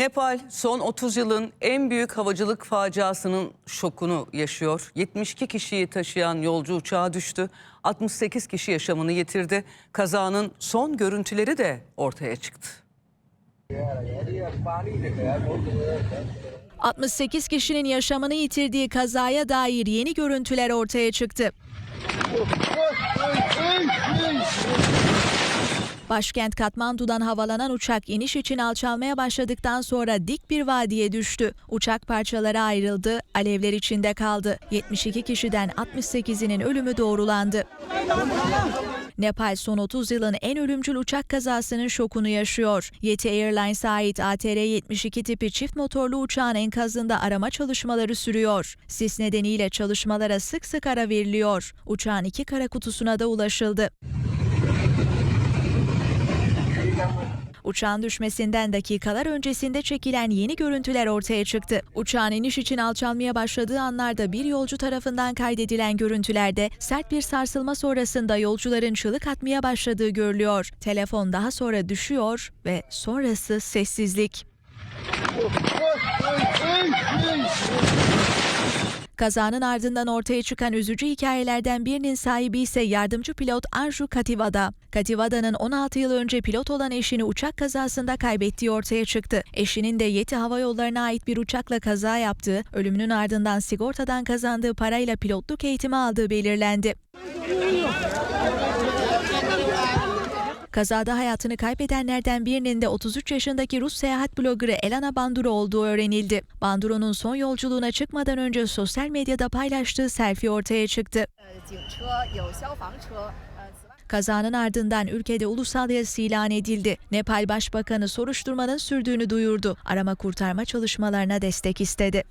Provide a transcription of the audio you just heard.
Nepal son 30 yılın en büyük havacılık faciasının şokunu yaşıyor. 72 kişiyi taşıyan yolcu uçağa düştü. 68 kişi yaşamını yitirdi. Kazanın son görüntüleri de ortaya çıktı. 68 kişinin yaşamını yitirdiği kazaya dair yeni görüntüler ortaya çıktı. Başkent Katmandu'dan havalanan uçak iniş için alçalmaya başladıktan sonra dik bir vadiye düştü. Uçak parçalara ayrıldı, alevler içinde kaldı. 72 kişiden 68'inin ölümü doğrulandı. Nepal son 30 yılın en ölümcül uçak kazasının şokunu yaşıyor. Yeti Airlines'a ait ATR-72 tipi çift motorlu uçağın enkazında arama çalışmaları sürüyor. Sis nedeniyle çalışmalara sık sık ara veriliyor. Uçağın iki kara kutusuna da ulaşıldı. Uçağın düşmesinden dakikalar öncesinde çekilen yeni görüntüler ortaya çıktı. Uçağın iniş için alçalmaya başladığı anlarda bir yolcu tarafından kaydedilen görüntülerde sert bir sarsılma sonrasında yolcuların çığlık atmaya başladığı görülüyor. Telefon daha sonra düşüyor ve sonrası sessizlik. Kazanın ardından ortaya çıkan üzücü hikayelerden birinin sahibi ise yardımcı pilot Anju Kativada. Kativada'nın 16 yıl önce pilot olan eşini uçak kazasında kaybettiği ortaya çıktı. Eşinin de Yeti Hava Yolları'na ait bir uçakla kaza yaptığı, ölümünün ardından sigortadan kazandığı parayla pilotluk eğitimi aldığı belirlendi. Kazada hayatını kaybedenlerden birinin de 33 yaşındaki Rus seyahat bloggerı Elana Banduro olduğu öğrenildi. Banduro'nun son yolculuğuna çıkmadan önce sosyal medyada paylaştığı selfie ortaya çıktı. Kazanın ardından ülkede ulusal yas ilan edildi. Nepal Başbakanı soruşturmanın sürdüğünü duyurdu. Arama kurtarma çalışmalarına destek istedi.